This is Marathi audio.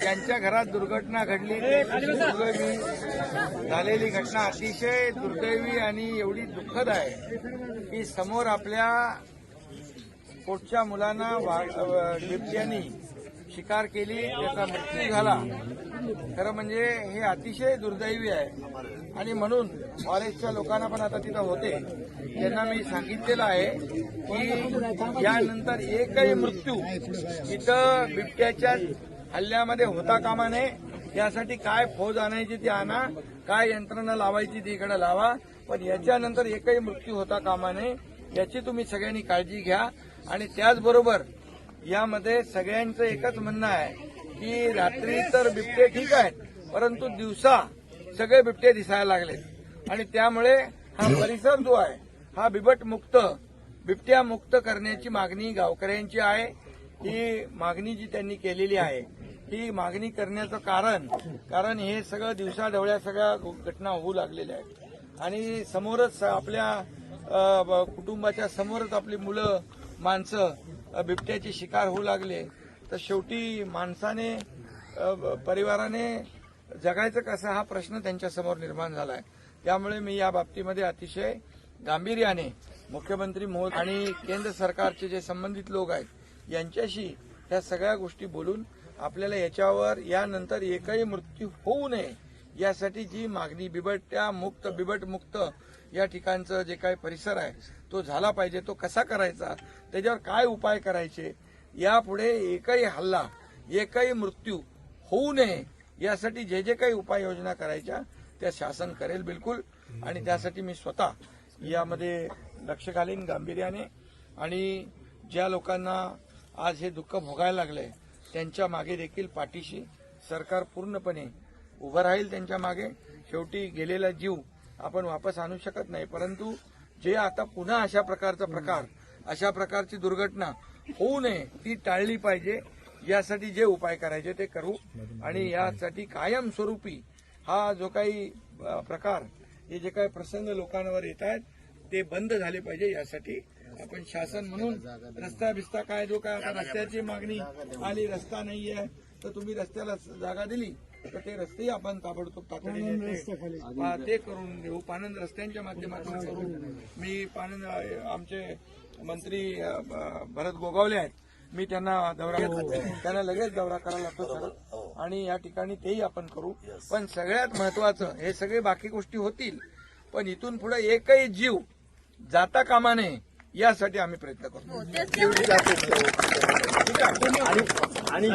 त्यांच्या घरात दुर्घटना घडली. दुर्दैवी झालेली घटना अतिशय दुर्दैवी आणि एवढी दुःखद आहे की समोर आपल्या पोटच्या मुलांना बिबट्यानी शिकार केली त्याचा मृत्यू झाला. खरं म्हणजे हे अतिशय दुर्दैवी आहे. आणि म्हणून फॉरेस्टच्या लोकांना पण आता तिथं होते. त्यांना मी सांगितलेलं आहे की यानंतर एकही मृत्यू इथं बिबट्याच्या हल्ल्यामध्ये होता कामा नये. यासाठी काय फौज आणायची ती आणा. काय यंत्रणा लावायची ती इकडे लावा. पण याच्यानंतर एकही मृत्यू होता कामा नये. याची तुम्ही सगळ्यांनी काळजी घ्या. आणि त्याचबरोबर यामध्ये सगळ्यांचं एकच म्हणणं आहे की रात्री तर बिबटे ठीक आहेत परंतु दिवसा सगळे बिबटे दिसायला लागले आणि त्यामुळे हा परिसर जो आहे हा बिबट मुक्त बिबट्या मुक्त करण्याची मागणी गावकऱ्यांची आहे. ही मागणी जी त्यांनी केलेली आहे ही मागणी करण्याचं कारण कारण हे सगळं दिवसाढवळ्या सगळ्या घटना होऊ लागलेल्या आहेत. आणि समोरच आपल्या कुटुंबाच्या समोरच आपली मुलं माणसं बिबट्याची बिबट्याचे शिकार होऊ लागले. तर शेवटी माणसाने परिवाराने जगायचं कसं हा प्रश्न त्यांच्यासमोर निर्माण झाला आहे त्यामुळे मी या बाबतीमध्ये अतिशय गांभीर्याने मुख्यमंत्री महोदय आणि केंद्र सरकारचे जे संबंधित लोक आहेत यांच्याशी ह्या सगळ्या गोष्टी बोलून आपल्याला याच्यावर यानंतर एकही मृत्यू होऊ नये यासाठी जी मागणी बिबट्या मुक्त बिबट मुक्त या ठिकाणचं जे काही परिसर आहे तो झाला पाहिजे तो कसा करायचा त्याच्यावर काय उपाय करायचे यापुढे एकही हल्ला एकही मृत्यू होऊ नये यासाठी जे जे काही उपाययोजना करायच्या त्या शासन करेल बिलकुल. आणि त्यासाठी मी स्वतः यामध्ये लक्ष घालीन गांभीर्याने. आणि ज्या लोकांना आज हे दुःख भोगायला लागलंय त्यांच्या मागे देखील पाठीशी सरकार पूर्णपणे उभं राहील त्यांच्या मागे. शेवटी गेलेला जीव आपण वापस आणू शकत नाही. परंतु जे आता पुन्हा अशा प्रकारचा प्रकार अशा प्रकारची दुर्घटना होऊ नये ती टाळली पाहिजे. यासाठी जे उपाय करायचे ते करू. आणि यासाठी कायमस्वरूपी हा जो काही प्रकार हे जे काही प्रसंग लोकांवर येत आहेत ते बंद झाले पाहिजे यासाठी आपण शासन म्हणून रस्ता बिस्ता काय जो काय आता रस्त्याची मागणी आली रस्ता नाहीये तर तुम्ही रस्त्याला जागा दिली तर ते रस्तेही आपण ताबडतोब तातडीने ते- हा, ते करून देऊ. पानंद रस्त्यांच्या माध्यमातून करू मी पानंद आमचे मंत्री भरत गोगावले आहेत. मी त्यांना दौरा त्यांना लगेच दौरा करायला लागतो सर. आणि या ठिकाणी तेही आपण करू. पण सगळ्यात महत्वाचं हे सगळे बाकी गोष्टी होतील. पण इथून पुढे एकही जीव जाता कामा नये. यासाठी आम्ही प्रयत्न करतो. आहे? आणि